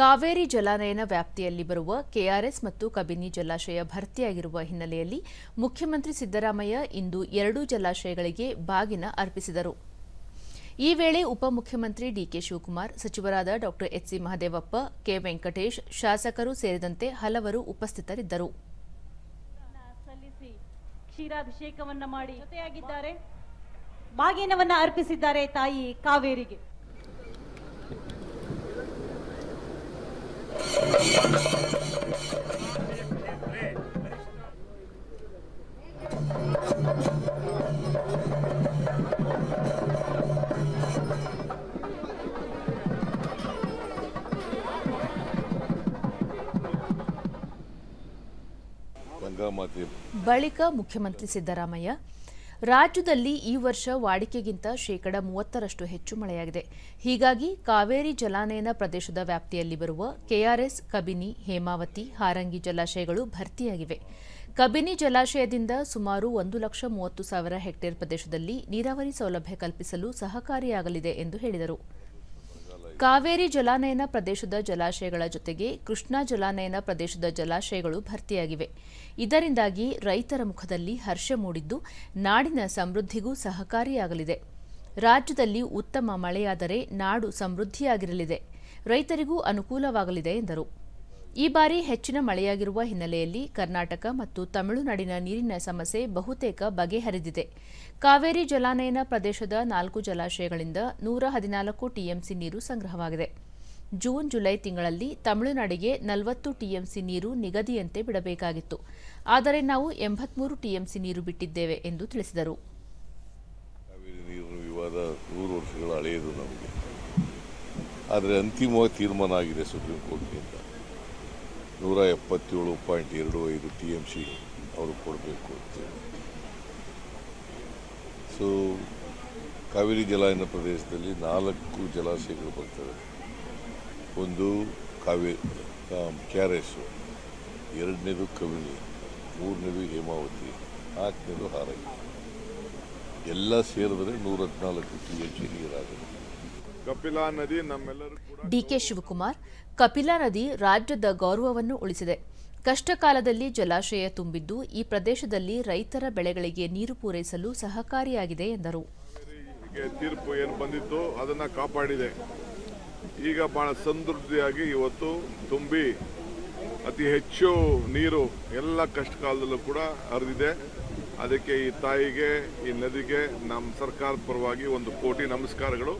ಕಾವೇರಿ ಜಲಾನಯನ ವ್ಯಾಪ್ತಿಯಲ್ಲಿ ಬರುವ ಕೆಆರ್ಎಸ್ ಮತ್ತು ಕಬಿನಿ ಜಲಾಶಯ ಭರ್ತಿಯಾಗಿರುವ ಹಿನ್ನೆಲೆಯಲ್ಲಿ ಮುಖ್ಯಮಂತ್ರಿ ಸಿದ್ದರಾಮಯ್ಯ ಇಂದು ಎರಡೂ ಜಲಾಶಯಗಳಿಗೆ ಬಾಗಿನ ಅರ್ಪಿಸಿದರು. ಈ ವೇಳೆ ಉಪಮುಖ್ಯಮಂತ್ರಿ ಡಿಕೆ ಶಿವಕುಮಾರ್, ಸಚಿವರಾದ ಡಾ ಎಚ್ಸಿ ಮಹದೇವಪ್ಪ, ಕೆ. ವೆಂಕಟೇಶ್ ಶಾಸಕರು ಸೇರಿದಂತೆ ಹಲವರು ಉಪಸ್ಥಿತರಿದ್ದರು. ಕ್ಷೀರಾಭಿಷೇಕವನ್ನ ಮಾಡಿ ಅರ್ಪಿಸಿದ್ದಾರೆ ತಾಯಿ ಕಾವೇರಿಗೆ. ಬಳಿಕ ಮುಖ್ಯಮಂತ್ರಿ ಸಿದ್ದರಾಮಯ್ಯ ರಾಜ್ಯದಲ್ಲಿ ಈ ವರ್ಷ ವಾಡಿಕೆಗಿಂತ ಶೇಕಡ ಮೂವತ್ತರಷ್ಟು ಹೆಚ್ಚು ಮಳೆಯಾಗಿದೆ. ಹೀಗಾಗಿ ಕಾವೇರಿ ಜಲಾನಯನ ಪ್ರದೇಶದ ವ್ಯಾಪ್ತಿಯಲ್ಲಿ ಬರುವ ಕೆಆರ್ಎಸ್, ಕಬಿನಿ, ಹೇಮಾವತಿ, ಹಾರಂಗಿ ಜಲಾಶಯಗಳು ಭರ್ತಿಯಾಗಿವೆ. ಕಬಿನಿ ಜಲಾಶಯದಿಂದ ಸುಮಾರು ಒಂದು ಲಕ್ಷ ಮೂವತ್ತು ಸಾವಿರ ಹೆಕ್ಟೇರ್ ಪ್ರದೇಶದಲ್ಲಿ ನೀರಾವರಿ ಸೌಲಭ್ಯ ಕಲ್ಪಿಸಲು ಸಹಕಾರಿಯಾಗಲಿದೆ ಎಂದು ಹೇಳಿದರು. ಕಾವೇರಿ ಜಲಾನಯನ ಪ್ರದೇಶದ ಜಲಾಶಯಗಳ ಜೊತೆಗೆ ಕೃಷ್ಣಾ ಜಲಾನಯನ ಪ್ರದೇಶದ ಜಲಾಶಯಗಳು ಭರ್ತಿಯಾಗಿವೆ. ಇದರಿಂದಾಗಿ ರೈತರ ಮುಖದಲ್ಲಿ ಹರ್ಷ ಮೂಡಿದ್ದು ನಾಡಿನ ಸಮೃದ್ಧಿಗೂ ಸಹಕಾರಿಯಾಗಲಿದೆ. ರಾಜ್ಯದಲ್ಲಿ ಉತ್ತಮ ಮಳೆಯಾದರೆ ನಾಡು ಸಮೃದ್ಧಿಯಾಗಿರಲಿದೆ. ರೈತರಿಗೂ ಅನುಕೂಲವಾಗಲಿದೆ ಎಂದರು. ಈ ಬಾರಿ ಹೆಚ್ಚಿನ ಮಳೆಯಾಗಿರುವ ಹಿನ್ನೆಲೆಯಲ್ಲಿ ಕರ್ನಾಟಕ ಮತ್ತು ತಮಿಳುನಾಡಿನ ನೀರಿನ ಸಮಸ್ಯೆ ಬಹುತೇಕ ಬಗೆಹರಿದಿದೆ. ಕಾವೇರಿ ಜಲಾನಯನ ಪ್ರದೇಶದ ನಾಲ್ಕು ಜಲಾಶಯಗಳಿಂದ ನೂರ ಹದಿನಾಲ್ಕು ಟಿಎಂಸಿ ನೀರು ಸಂಗ್ರಹವಾಗಿದೆ. ಜೂನ್, ಜುಲೈ ತಿಂಗಳಲ್ಲಿ ತಮಿಳುನಾಡಿಗೆ ನಲವತ್ತು ಟಿಎಂಸಿ ನೀರು ನಿಗದಿಯಂತೆ ಬಿಡಬೇಕಾಗಿತ್ತು. ಆದರೆ ನಾವು ಎಂಬತ್ಮೂರು ಟಿಎಂಸಿ ನೀರು ಬಿಟ್ಟಿದ್ದೇವೆ ಎಂದು ತಿಳಿಸಿದರು. ಆದರೆ ಅಂತಿಮವಾಗಿ ತೀರ್ಮಾನ ಆಗಿದೆ ಸುಪ್ರೀಂ ಕೋರ್ಟ್ನಿಂದ ನೂರ ಎಪ್ಪತ್ತೇಳು ಪಾಯಿಂಟ್ ಎರಡು ಐದು ಟಿ ಎಂ ಸಿ ಅವರು ಕೊಡಬೇಕು ಅಂತೇಳಿ ಸೊ ಕಾವೇರಿ ಜಲಾಯನ ಪ್ರದೇಶದಲ್ಲಿ ನಾಲ್ಕು ಜಲಾಶಯಗಳು ಬರ್ತವೆ. ಒಂದು ಕಾವೇರಿ ಕೆ ಆರ್ ಎಸ್ಸು ಎರಡನೇದು ಕವಿನಿ, ಮೂರನೇದು ಹೇಮಾವತಿ, ನಾಲ್ಕನೇದು ಹಾರಂಗಿ ಎಲ್ಲ ಸೇರಿದ್ರೆ ನೂರ ಹದಿನಾಲ್ಕು ಟಿ ಎಚ್ ಸಿ ನೀರಾಗುತ್ತೆ ಕಪಿಲಾ ನದಿ ನಮ್ಮೆಲ್ಲರೂ ಡಿಕೆ ಶಿವಕುಮಾರ್ ಕಪಿಲಾ ನದಿ ರಾಜ್ಯದ ಗೌರವವನ್ನು ಉಳಿಸಿದೆ. ಕಷ್ಟ ಕಾಲದಲ್ಲಿ ಜಲಾಶಯ ತುಂಬಿದ್ದು ಈ ಪ್ರದೇಶದಲ್ಲಿ ರೈತರ ಬೆಳೆಗಳಿಗೆ ನೀರು ಪೂರೈಸಲು ಸಹಕಾರಿಯಾಗಿದೆ ಎಂದರು. ತೀರ್ಪು ಏನು ಬಂದಿತ್ತು ಅದನ್ನ ಕಾಪಾಡಿದೆ. ಈಗ ಬಹಳ ಸಮೃದ್ಧಿಯಾಗಿ ಇವತ್ತು ತುಂಬಿ ಅತಿ ಹೆಚ್ಚು ನೀರು ಎಲ್ಲ ಕಷ್ಟ ಕಾಲದಲ್ಲೂ ಕೂಡ ಹರಿದಿದೆ. ಅದಕ್ಕೆ ಈ ತಾಯಿಗೆ ಈ ನದಿಗೆ ನಮ್ಮ ಸರ್ಕಾರದ ಪರವಾಗಿ ಒಂದು ಕೋಟಿ ನಮಸ್ಕಾರಗಳು.